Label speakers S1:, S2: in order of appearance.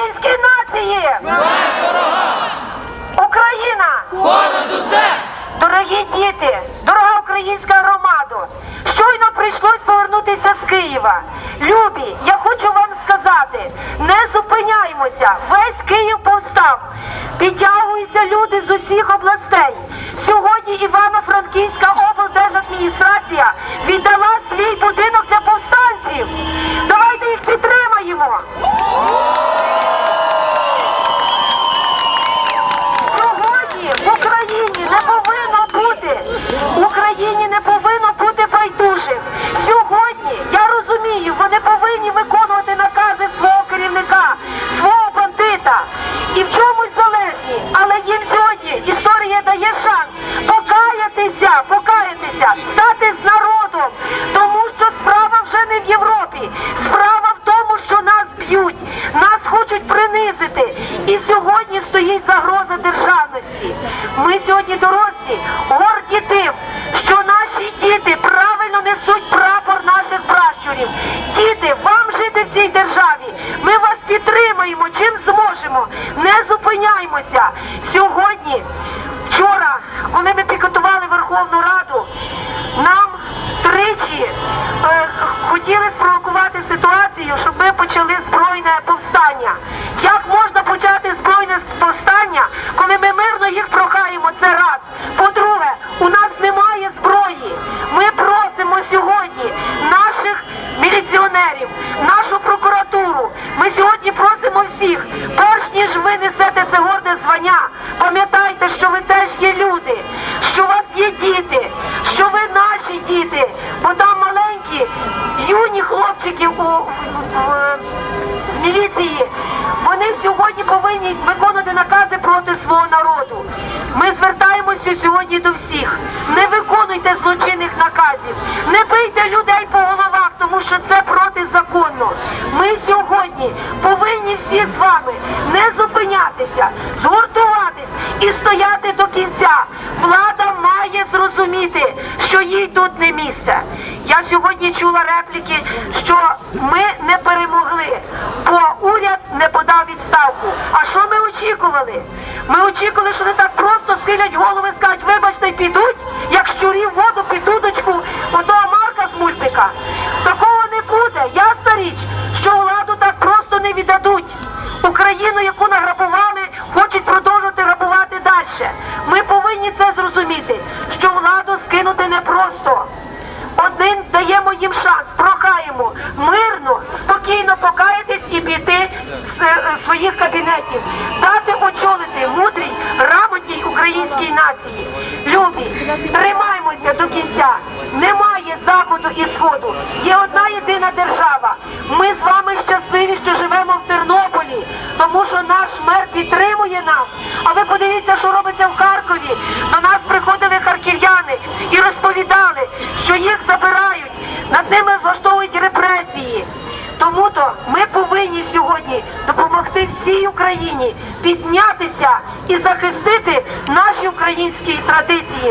S1: українській нації! Україна!
S2: Понад усе!
S1: Дорогі діти, дорога українська громада, щойно прийшлось повернутися з Києва. Любі, я хочу вам сказати, не зупиняймося, весь Київ повстав. Підтягуються люди з усіх областей. Сьогодні Івано-Франківська облдержадміністрація віддала свій будинок для повстанців. Давайте їх підтримаємо. Сьогодні в Україні не повинно бути в Україні не повинно бути. Сьогодні я розумію, вони повинні виконувати накази свого керівника, свого бандита і в чомусь залежні. Але їм сьогодні історія дає шанс покаятися, покаятися, стати з народом, тому що справа вже не в Європі. Справа в тому, що нас б'ють, нас хочуть принизити. І сьогодні стоїть загроза державності. Ми сьогодні дорослі, горді тим, пращурів. Діти, вам жити в цій державі. Ми вас підтримаємо, чим зможемо. Не зупиняймося. Сьогодні, вчора, коли ми пікетували Верховну Раду, нам тричі е, хотіли спровокувати ситуацію, щоб ми почали збройне повстання. Як можна почати збройне повстання, коли ми мирно всіх, перш ніж ви несете це горде звання, пам'ятайте, що ви теж є люди, що у вас є діти, що ви наші діти, бо там маленькі, юні хлопчики у, в, в- в міліції. Вони сьогодні повинні виконувати накази проти свого народу. Ми звертаємося сьогодні до всіх. Не виконуйте злочинних наказів, не бийте людей по головах, тому що це протизаконно. Ми сьогодні повинні всі з вами не зупинятися, згуртуватись і стояти до кінця. Влада має зрозуміти, що їй тут не місце. Я сьогодні чула репліки, що ми не перемогли, бо уряд не подав відставку. А що ми очікували? Ми очікували, що не так просто схилять голови, скажуть, вибачте, й підуть, Ми повинні це зрозуміти, що владу скинути непросто. Один даємо їм шанс, прохаємо мирно, спокійно покаятись і піти з е, своїх кабінетів, дати очолити мудрій, грамотній українській нації. Любі, тримаймося до кінця. Немає заходу і сходу. Є одна єдина держава. Ми з вами щасливі, що живемо в Тернополі, тому що наш мер підтримує нас. А ви подивіться, що робиться в Харкові. До нас приходили харків'яни і розповідали, що їх забирають, над ними влаштовують репресії. Тому то ми повинні сьогодні допомогти всій Україні піднятися і захистити наші українські традиції.